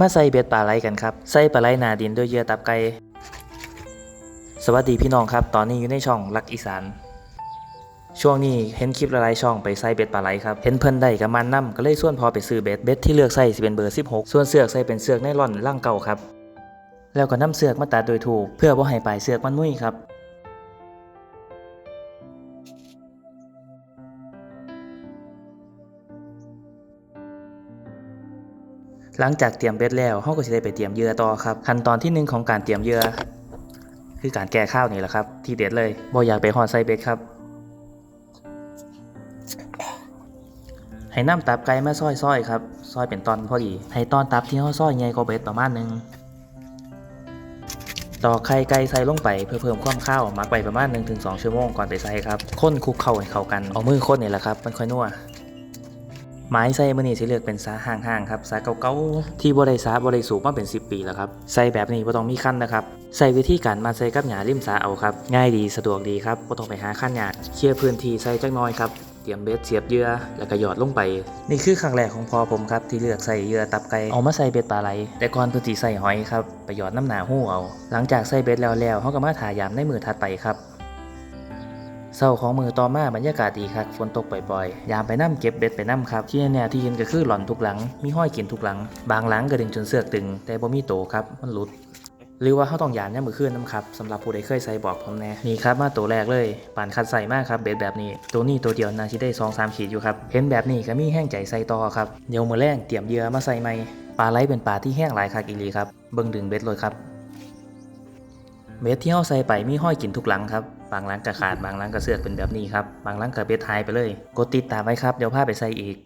มาใส่เบ็ดปลาไหลกันครับ ใส่ปลาไหลนาดินด้วยเหยื่อตับไก่ สวัสดีพี่น้องครับ ตอนนี้อยู่ในช่องลักอีสาน ช่วงนี้เห็นคลิปหลายๆช่องไปใส่เบ็ดปลาไหลครับ เห็นเพิ่นได้กับมันนํก็เลยส่วนพอไปซื้อเบ็ด เบ็ดที่เลือกใส่สิเป็นเบอร์ 16 ส่วนเสือกใส่เป็นเสือกไนล่อนล่างเก่าครับ แล้วก็นํเสือกมาตัดโดยถูก เพื่อบ่ให้ปลายเสือกมันมุ่ยครับ หลังจากเตรียมเบ็ดแล้วเราก็จะได้ไปเตรียมเยื่อต่อครับ ขั้นตอนที่หนึ่งของการเตรียมเยื่อคือการแก้ข้าวนี่แหละครับ ที่เด็ดเลยบ่อยากไปหอดใส่เบ็ดครับให้น้ำตับไก่มาซอยๆครับซอยเป็นตอนพอดีให้ตอนตับที่เขาซอยใหญ่กว่าเบ็ดประมาณหนึงตอกไข่ไก่ใส่ลงไปเพื่อเพิ่มความข้าวหมักไปประมาณ 1-2 ชั่วโมงก่อนไปใส่ครับข้นคลุกเข้าให้เข้ากัน เอามือข้นนี่แหละครับ มันค่อยนัว ไม้ใส่มือนี่สิเลือกเป็นสาห่างๆครับสาเก่าๆที่บ่ได้สาบ่ได้สูบมาเป็น 10 ปีแล้วครับใส่แบบนี้บ่ต้องมีขั้นนะครับใส่วิธีการมาใส่กับหญ้าริมสาเอาครับง่ายดีสะดวกดีครับบ่ต้องไปหาขั้นยากเคลียร์พื้นที่ใส่จักน้อยครับเตรียมเบ็ดเสียบเยื่อแล้วก็หยอดลงไป นี่คือครั้งแรกของพ่อผมครับที่เลือกใส่เยื่อตับไก่เอามาใส่เบ็ดปลาไหล แต่ก่อนเพิ่นสิใส่หอยครับไปหยอดน้ำหนาหู้เอา หลังจากใส่เบ็ดแล้วแล้วเฮาก็มาถ่ายยามในมือถัดไปครับ เศร้าของมือต่อมาบรรยากาศดีครับฝนตกปล่อยๆ ยามไปน้ำเก็บเบ็ดไปน้ำครับที่แน่ๆที่เห็นก็คือหล่อนทุกหลัง มีห้อยกินทุกหลัง บางหลังก็ดึงจนเสือกตึง แต่บ่มีโตครับ มันหลุด หรือว่าเขาต้องหยามย่ามือขึ้นน้ำครับสำหรับผู้ใดเคยใส่บอกผมแน่นี่ครับมาตัวแรกเลยป่านคัดใส่มากครับเบ็ดแบบนี้ ตัวนี้ตัวเดียวนาชิได้สองสามขีดอยู่ครับเห็นแบบนี้ก็มีแห้งใจใส่ต่อครับเดี๋ยวมือแรงเตรียมเยื่อมาใส่ใหม่ปลาไหลเป็นปลาที่แห้งหลายคักอีลีครับเบิ่งดึงเบ็ดเลยครับ เบ็ดที่เฮาใส่ไปมีห้อยกินทุกหลังครับ บางหลังก็ขาดบางหลังก็เสือกเป็นแบบนี้ครับ บางหลังก็เบ็ดหายไปเลย กดติดตามไว้ครับ เดี๋ยวพาไปใส่อีก